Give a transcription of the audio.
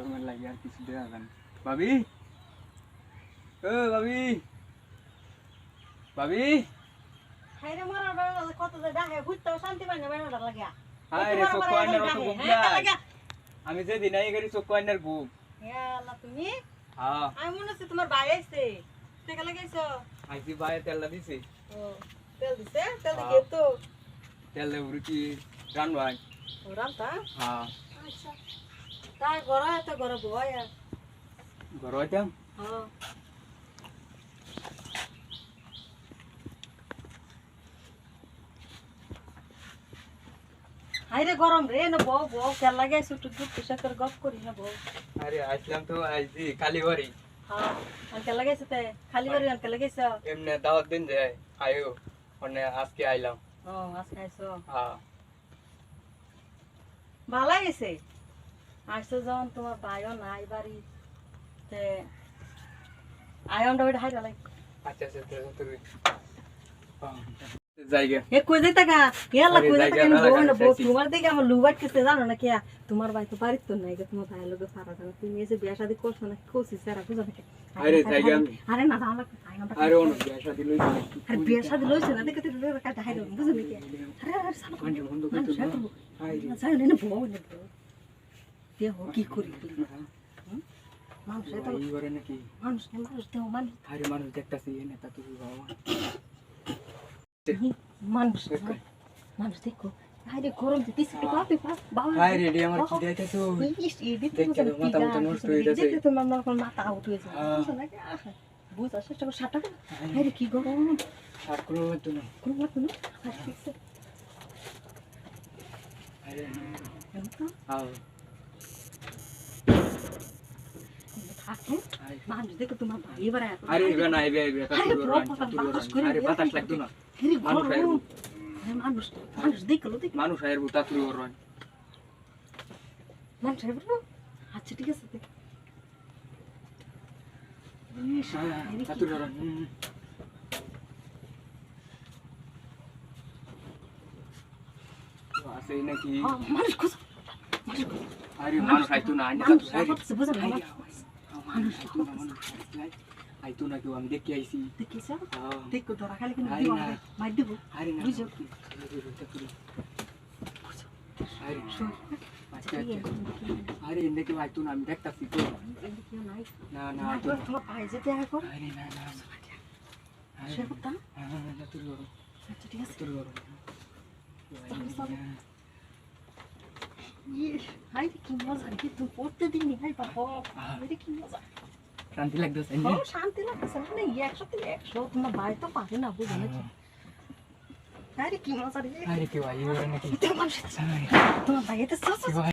কর্মের লাগে আর কিছু দেওয়া যাবে ভাবি ও ভাবি ভাবি মরার কত যে ডাকে ঘুরতেও শান্তি পায় না বেড়াটা লাগিয়া হায় রে চোখ আইনার অত ঘুম নাই আমি যেদিন আই গেছি চোখ আল্লাহ তুমি হ্যাঁ আমি মনে হচ্ছে তোমার ভাই আইছে লাগাইছো বাইরে তেল দিছে ও তেল দিছে তেল। দিয়ে তো তেল দেবো কি রান ভাই ও হ্যাঁ আচ্ছা তাই ঘর এত ঘর বয় ঘর হইতাম হ্যাঁ হাইরে গরম রে না বউ বউ তেল লাগাইছো একটু দুধ পিসা করে গপ করি না বউ আরে আসলাম তো আইসি কালীবাড়ি হ্যাঁ আনকে লাগাইছো তে খালি বাড়ি আনকে লাগাইছো এমনি দাওয়াত দিন যে আয়ো মানে আজকে আইলাম। ও আজ খাইছো হ্যাঁ ভালো গেছে আসছো যখন তোমার ভাইও নাই বাড়ি। তে আয়নটা ওইটা হাইরা লাগে। আচ্ছা আচ্ছা তো তুমি জায়গা। এ কই যাইতা গা? ইয়ালা আরে কই জায়গা যাইতা না কেন বউ না তোমার ভাই তো বাড়িতে তো নাই তোমার ভাইয়ের লোকে ফারা দাও তুমি এসে বিয়া শাদি করছ না কোসি সারা বুঝো না? আরে না আরে বিয়া শাদি লইছি না দেখে বুঝো না কি আরে আরে সালা কান্ডে বন্ধ মানুষ করতে এত না আরে যাই না বউ না বউ বিয়া হো কি করি মানুষ এত এইবারে নাকি মানুষ না মানুষ দেও মানুষ আরে মানুষ দেখতাছি এই নেতা তুই বাবা মানুষ না। মানুষ দেখো। আরে গরম দিতে একটু বাপে বাবা। হাই রেডি আমার কি দেখাইছো? ইস, এই দিতে তো কি মাথা নষ্ট হয়ে যাচ্ছে। দেখতে তো আমার এখন মাথা আউট হয়ে যায় হ্যাঁ। না কি? আহা, বুঝার চেষ্টা করো, ষাট আরে কি গরম। আর কোনো হতো না কোনো না। আর ঠিক আরে আও থাকো। মানুষ দেখো তোমার ভাই এবার এখন- আরে ইবে না ইবে ইবে আরে বাতাস লাগতো না মানুষ মানুষ দেখল দেখল মানুষ আয়ের বুতা তুই ওর রান মানুষ আইবো না? আচ্ছা ঠিক আছে দেখ। আছে নাকি মানুষ। আরে মানুষ আইতো না আইনে আইবো, বুঝো না, মানুষ। আইতো না কেউ আমি দেখি আইছি। দেখিছো? দেখো ধরা খালি কিন্তু। আমাকে, মার দিব। আরে না। বুঝো। আরে আচ্ছা আচ্ছা। আরে এনে কেউ আইতো না আমি দেখতাছি তো। না না তোমার ভাই যেতে আগে। আরে না না। সে করতাম। আচ্ছা, ঠিক আছে। কাতুর গরম চলো, চলো। ইস, হাই রে, কি মজা রে, তুই পড়তে দিনি, হাই বাবা, হাই রে, কি মজা। শান্তি লাগতেছে ও, শান্তি লাগতেছে না, না, এই একশো থেকে একশো, তোমার ভাই তো পারে না, বুঝো নাকি? হাই রে, কি মজা রে। তোমার তোমার ভাই চাচা কেউ